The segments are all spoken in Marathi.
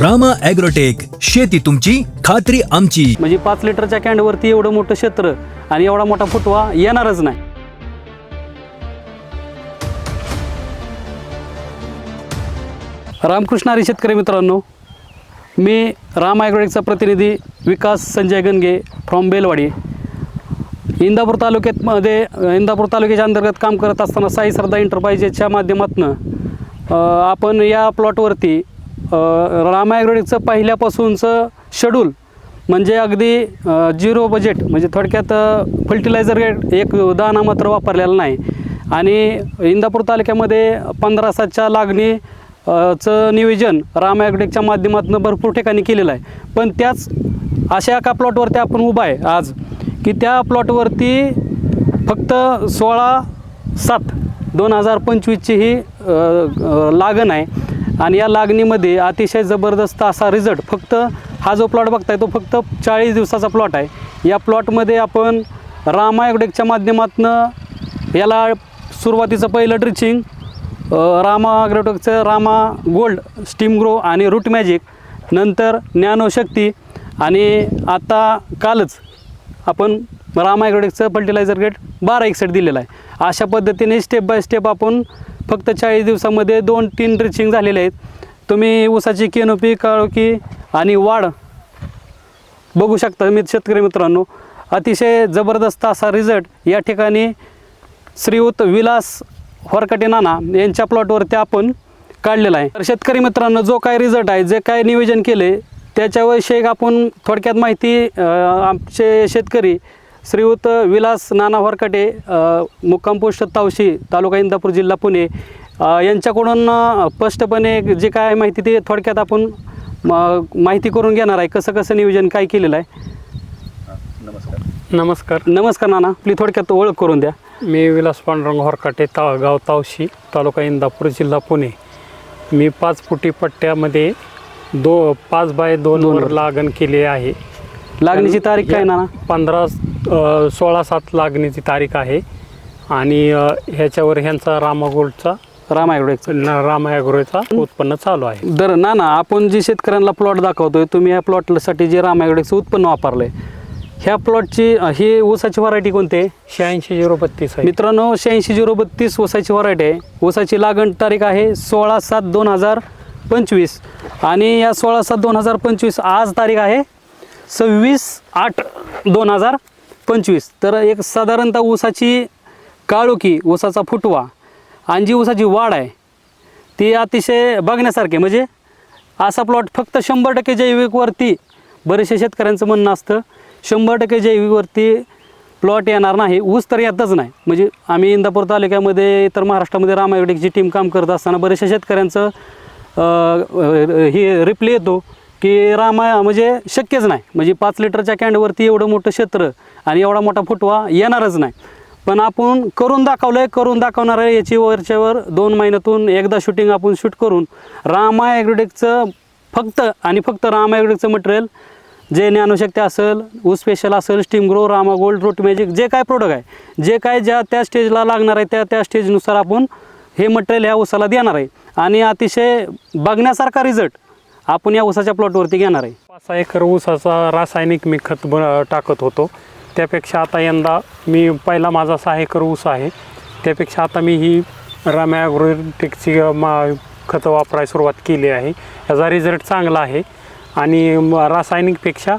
रामा ॲग्रोटेक शेती तुमची खात्री आमची. म्हणजे पाच लिटरच्या कॅनवरती एवढं मोठं क्षेत्र आणि एवढा मोठा फुटवा येणारच नाही. रामकृष्ण हरी शेतकरी मित्रांनो मी राम ॲग्रोटेकचा प्रतिनिधी विकास संजय गणगे फ्रॉम बेलवाडी. इंदापूर तालुक्यातमध्ये इंदापूर तालुक्याच्या अंतर्गत काम करत असताना साई सरदा एंटरप्राइजेसच्या माध्यमातून आपण या प्लॉटवरती राम ॲग्रोटेकचं पहिल्यापासूनचं शेड्यूल म्हणजे अगदी झिरो बजेट म्हणजे थोडक्यात फर्टिलायझर एक दाना मात्र वापरलेला नाही. आणि इंदापूर तालुक्यामध्ये पंधरा सातच्या लागणी चं नियोजन राम ॲग्रोटेकच्या माध्यमातून भरपूर ठिकाणी केलेलं आहे. पण त्याच अशा एका प्लॉटवरती आपण उभा आहे आज की त्या प्लॉटवरती फक्त सोळा सात दोन हजार पंचवीसची ही लागण आहे. आणि या लागणीमध्ये अतिशय जबरदस्त असा रिझल्ट फक्त हा जो प्लॉट बघताय तो फक्त चाळीस दिवसाचा प्लॉट आहे. या प्लॉटमध्ये आपण रामा ॲग्रोटेकच्या माध्यमातून याला सुरुवातीचं पहिलं ड्रिचिंग रामा ॲग्रोटेकचं रामा गोल्ड स्टीम ग्रो आणि रूट मॅजिक नंतर ज्ञानोशक्ती आणि आता कालच आपण रामा ॲग्रोटेकचं फर्टिलायझर गेट बारा एकसठ दिलेला आहे. अशा पद्धतीने स्टेप बाय स्टेप आपण फक्त चाळीस दिवसामध्ये दोन तीन ड्रिचिंग झालेले आहेत. तुम्ही ऊसाची केनोपी काळोखी आणि वाढ बघू शकता मी शेतकरी मित्रांनो. अतिशय जबरदस्त असा रिझल्ट या ठिकाणी श्रीयुत विलास होरकटे नाना यांच्या प्लॉटवरती आपण काढलेला आहे. तर शेतकरी मित्रांनो जो काय रिझल्ट आहे जे काय नियोजन केले त्याच्याविषयी आपण थोडक्यात माहिती आमचे शेतकरी श्रीयुत विलास नाना होरकटे अ, मुक्काम पोस्ट तावशी तालुका इंदापूर जिल्हा पुणे. यांच्याकडून स्पष्टपणे जे काय आहे माहिती ते थोडक्यात आपण म- माहिती करून घेणार आहे. कसं कसं नियोजन काय केलेलं आहे? नमस्कार. नमस्कार. नाना आपली थोडक्यात ओळख करून द्या. मी विलास पांडुरंग होरकाटे ता गाव तावशी तालुका इंदापूर जिल्हा पुणे. मी पाच फुटी पट्ट्यामध्ये दो पाच बाय दोन वर. लागण केली आहे. लागणीची तारीख काय नाना? पंधरा सोळा सात लागणीची तारीख आहे. आणि ह्याच्यावर ह्यांचा रामागोल्डचा राम ॲग्रोटेकचं राम ॲग्रोचा उत्पन्न चालू आहे. तर ना ना आपण जे शेतकऱ्यांना प्लॉट दाखवतोय तुम्ही या प्लॉटसाठी जे रामायगडेचं उत्पन्न वापरलंय ह्या प्लॉटची ही ऊसाची व्हरायटी कोणती आहे? शहाऐंशी झिरो बत्तीस आहे. मित्रांनो शहाऐंशी झिरो बत्तीस ऊसाची व्हरायटी आहे. ऊसाची लागण तारीख आहे सोळा सात दोन हजार पंचवीस. आणि या सोळा सात दोन हजार पंचवीस आज तारीख आहे सव्वीस आठ दोन हजार पंचवीस. तर एक साधारणतः ऊसाची काळोखी ऊसाचा फुटवा आणि जी ऊसाची वाढ आहे ती अतिशय बघण्यासारखी म्हणजे असा प्लॉट फक्त शंभर टक्के जैविकवरती बरेचशा शेतकऱ्यांचं म्हणणं असतं. शंभर टक्के जैविकवरती प्लॉट येणार नाही. ऊस तर येतच नाही. म्हणजे आम्ही इंदापूर तालुक्यामध्ये इतर महाराष्ट्रामध्ये रामायगडेची टीम काम करत असताना बऱ्याचशा शेतकऱ्यांचं हे ही रिप्ले येतो. की रामाया म्हणजे शक्यच नाही. म्हणजे पाच लिटरच्या कॅन्डवरती एवढं मोठं क्षेत्र आणि एवढा मोठा फुटवा येणारच नाही. पण आपण करून दाखवलं आहे करून दाखवणार आहे याची वरच्यावर दोन महिन्यातून एकदा शूटिंग आपण शूट करून रामा ॲग्रोटेकचं फक्त आणि फक्त रामा ॲग्रोटेकचं मटेरियल जे ज्ञानशक्ती असेल ऊस स्पेशल असेल steam grow Rama gold root magic जे काय प्रोडक्ट आहे जे काय ज्या त्या स्टेजला लागणार आहे त्या त्या स्टेजनुसार आपण हे मटेरियल ह्या ऊसाला देणार आहे. आणि अतिशय बघण्यासारखा रिझल्ट आपण या ऊसाच्या प्लॉटवरती घेणार आहे. पाच सहा एकर ऊसाचा रासायनिक मी खत ब टाकत होतो. त्यापेक्षा आता यंदा मी पहिला माझा सहा एकर ऊस आहे. त्यापेक्षा आता मी ही राम ॲग्रोटेकची मा खतं वापरायला सुरुवात केली आहे. ह्याचा रिझल्ट चांगला आहे. आणि रासायनिकपेक्षा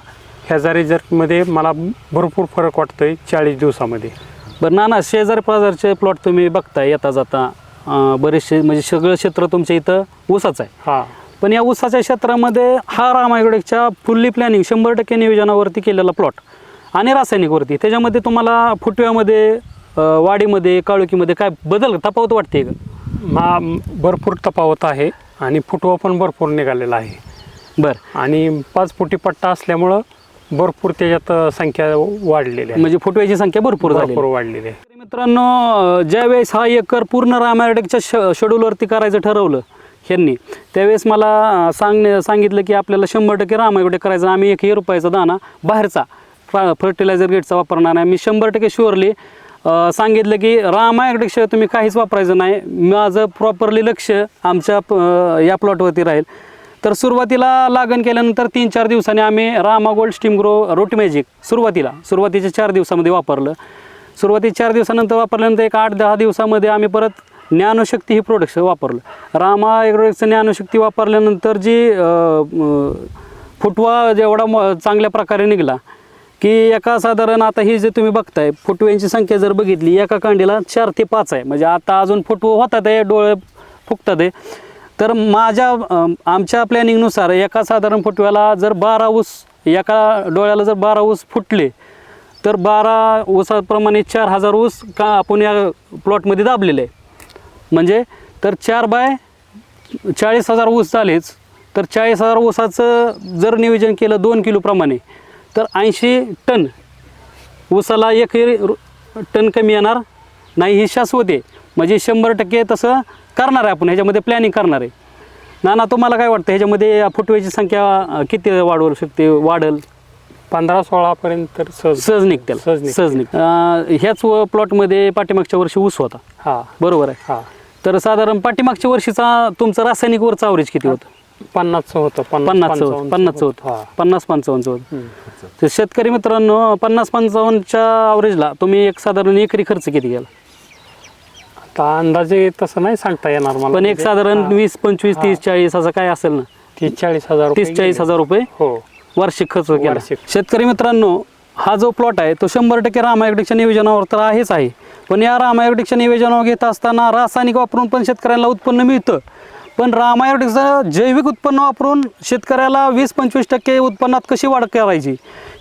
ह्याचा रिझल्टमध्ये मला भरपूर फरक वाटतो आहे चाळीस दिवसामध्ये. बरं ना ना शेजारी पाजारचे प्लॉट तुम्ही बघताय येता जाता. बरेचसे म्हणजे सगळं क्षेत्र तुमच्या इथं ऊसाचं आहे. हां. पण या ऊसाच्या क्षेत्रामध्ये हा रामायगडेकच्या फुल्ली प्लॅनिंग शंभर टक्के नियोजनावरती केलेला प्लॉट आणि रासायनिकवरती. त्याच्यामध्ये तुम्हाला फुटव्यामध्ये अं, वाढीमध्ये काळुकीमध्ये काय बदल तफावत वाटते का? मा भरपूर तफावत आहे आणि फुटवा पण भरपूर निघालेला आहे. बरं. आणि पाच फुटी पट्टा असल्यामुळं भरपूर त्याच्यात संख्या वाढलेली आहे. म्हणजे फुटव्याची संख्या भरपूर भरपूर वाढलेली आहे. तर मित्रांनो ज्यावेळेस हा एकर पूर्ण रामायगडेकच्या श शेड्यूलवरती करायचं ठरवलं ह्यांनी. त्यावेळेस मला सांगणे सांगितलं की आपल्याला शंभर टक्के रामायगडे करायचं आम्ही एक हे रुपयाचा दाना बाहेरचा फर्टिलायझर गेटचा वापरणार नाही. मी शंभर टक्के शुअरली सांगितलं की रामायगडेशिवाय तुम्ही काहीच वापरायचं नाही. माझं प्रॉपरली लक्ष आमच्या या प्लॉटवरती राहील. तर सुरुवातीला लागण केल्यानंतर तीन चार दिवसांनी आम्ही Rama gold steam grow root magic सुरुवातीला सुरुवातीच्या चार दिवसामध्ये वापरलं. सुरुवातीच्या चार दिवसानंतर वापरल्यानंतर एक आठ दहा दिवसामध्ये आम्ही परत ज्ञानशक्ती ही प्रोडक्ट वापरलं. रामा एग्रोडक्टचं ज्ञानशक्ती वापरल्यानंतर जी फुटवा जेवढा म- चांगल्या प्रकारे निघाला की एका साधारण आता ही जे तुम्ही बघताय फुटव्यांची संख्या जर बघितली एका कांडीला चार ते पाच आहे. म्हणजे आता अजून फुटवं होतात आहे डोळे फुकतात आहे. तर माझ्या आमच्या प्लॅनिंगनुसार एका साधारण फुटव्याला जर बारा ऊस एका डोळ्याला जर बारा ऊस फुटले तर बारा ऊसाप्रमाणे चार हजार ऊस का आपण या प्लॉटमध्ये दाबलेले आहे. म्हणजे तर चार बाय चाळीस हजार ऊस झालेच. तर चाळीस हजार ऊसाचं जर नियोजन केलं दोन किलोप्रमाणे तर ऐंशी टन ऊसाला एक टन कमी येणार नाही ही शाश्वत आहे. म्हणजे शंभर टक्के तसं करणार आहे आपण ह्याच्यामध्ये प्लॅनिंग करणार आहे. नाना तुम्हाला काय वाटतं? ह्याच्यामध्ये फुटव्याची संख्या किती वाढवू शकते? वाढल? पंधरा सोळापर्यंत तर सहज. सहज निघतील. सहज निघतील. सहज निघ ह्याच प्लॉटमध्ये पाठीमागच्या वर्षी ऊस होता. हा. बरोबर आहे. हा. तर साधारण पाठीमागच्या वर्षीचा तुमचं रासायनिक वरचं अवरेज किती होतं? पन्नासचं होतं पन्नासचं होतं पन्नासचं होतं. पन्नास पंचावन्नचं होतं. तर शेतकरी मित्रांनो पन्नास पंचावन्नच्या अवरेजला तुम्ही एक साधारण एकरी खर्च किती गेला आता अंदाजे तसं नाही सांगता येणार मला. पण एक म्हणजे, साधारण हा, वीस पंचवीस तीस चाळीस असं काय असेल ना? तीस चाळीस हजार रुपये तीस चाळीस. हजार रुपये हो. वार्षिक खर्च केला. वार्षिक. शेतकरी मित्रांनो हा जो प्लॉट आहे तो शंभर टक्के रामायगडीच्या नियोजनावर तर आहेच आहे. पण या रामायगडीच्या नियोजनावर घेत असताना रासायनिक वापरून पण शेतकऱ्याला उत्पन्न मिळतं. पण रामायगडीचं जैविक उत्पन्न वापरून शेतकऱ्याला वीस पंचवीस टक्के उत्पन्नात कशी वाढ करायची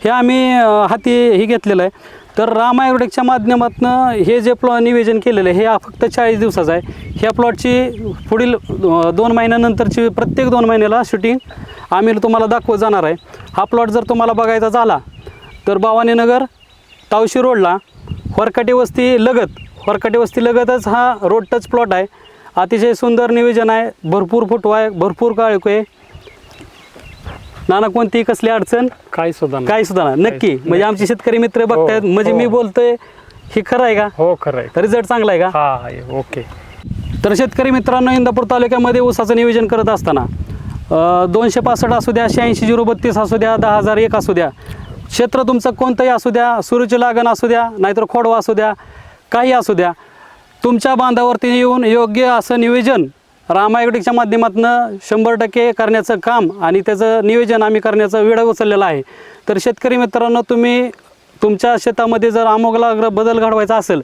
हे आम्ही हाती हे घेतलेलं आहे. तर रामायगडच्या माध्यमातून हे जे प्लॉ नियोजन केलेलं आहे हे फक्त चाळीस दिवसाचं आहे. ह्या प्लॉटची पुढील दोन महिन्यानंतरची प्रत्येक दोन महिन्याला शूटिंग आम्ही तुम्हाला दाखवत जाणार आहे. हा प्लॉट जर तुम्हाला बघायचा झाला तर भवानीनगर तावशी रोडला वरकाटी वस्ती लगत वरकाटी वस्ती लगतच हा रोड टच प्लॉट आहे. अतिशय सुंदर नियोजन आहे. भरपूर फुटवा आहे भरपूर काळको आहे. नाना कोणती कसली अडचण? काही सुद्धा. काही सुद्धा नाही. नक्की. म्हणजे आमचे शेतकरी मित्र बघतायत. हो, म्हणजे हो. मी बोलतोय हे खरं आहे का? हो खरं आहे. रिझल्ट चांगला आहे का? ओके. तर शेतकरी मित्रांनो इंदापूर तालुक्यामध्ये ऊसाचं नियोजन करत असताना दोनशे पासष्ट असू द्या शहाऐंशी झिरो बत्तीस असू द्या दहा हजार एक असू द्या क्षेत्र तुमचं कोणतंही असू द्या सुरूची लागण असू द्या नाहीतर खोडवा असू द्या काही असू द्या तुमच्या बांधावरती येऊन योग्य असं नियोजन रामायगडीच्या माध्यमातून शंभर टक्के करण्याचं काम आणि त्याचं नियोजन आम्ही करण्याचं वेळ उचललेलं आहे. तर शेतकरी मित्रांनो तुम्ही तुमच्या शेतामध्ये जर आमोगला बदल घडवायचा असेल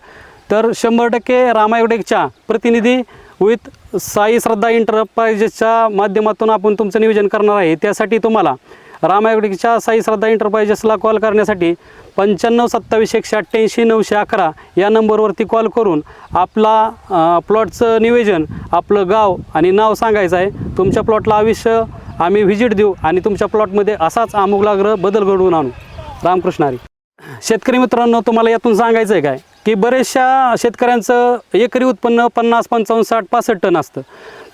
तर शंभर टक्के रामायगडेकच्या प्रतिनिधी विथ साई श्रद्धा एंटरप्राइजेसच्या माध्यमातून आपण तुमचं नियोजन करणार आहे. त्यासाठी तुम्हाला रामायगडेकच्या साई श्रद्धा एंटरप्राइजेसला कॉल करण्यासाठी पंच्याण्णव सत्तावीस एकशे अठ्ठ्याऐंशी नऊशे अकरा या नंबरवरती कॉल करून आपला प्लॉटचं नियोजन आपलं गाव आणि नाव सांगायचं आहे. तुमच्या प्लॉटला आयुष्य आम्ही व्हिजिट देऊ आणि तुमच्या प्लॉटमध्ये असाच आमूलाग्रह बदल घडवून आणू. रामकृष्णारी शेतकरी मित्रांनो तुम्हाला यातून सांगायचं आहे काय? की बरेचशा शेतकऱ्यांचं एकरी उत्पन्न पन्नास पंचावन्न साठ पासष्ट टन असतं.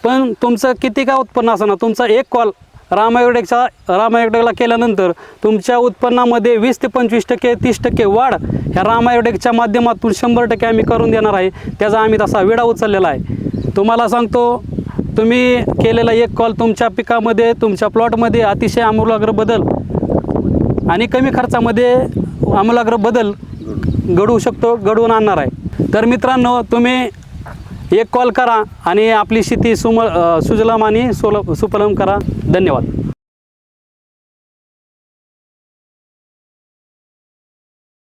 पण तुमचं किती का उत्पन्न असं ना तुमचा एक कॉल रामायगडेकचा रामायगडेकला केल्यानंतर तुमच्या उत्पन्नामध्ये वीस ते पंचवीस टक्के तीस टक्के वाढ ह्या रामायगडेकच्या माध्यमातून शंभर टक्के आम्ही करून देणार आहे. त्याचा आम्ही तसा वेळा उचललेला आहे. तुम्हाला सांगतो तुम्ही केलेला एक कॉल तुमच्या पिकामध्ये तुमच्या प्लॉटमध्ये अतिशय आमूलाग्र बदल आणि कमी खर्चामध्ये आमूलाग्र बदल घडवू शकतो घडवून आणणार आहे. तर मित्रांनो तुम्ही एक कॉल करा आणि आपली शेती सुम सुजलम आणि सोल सुपलम करा. धन्यवाद.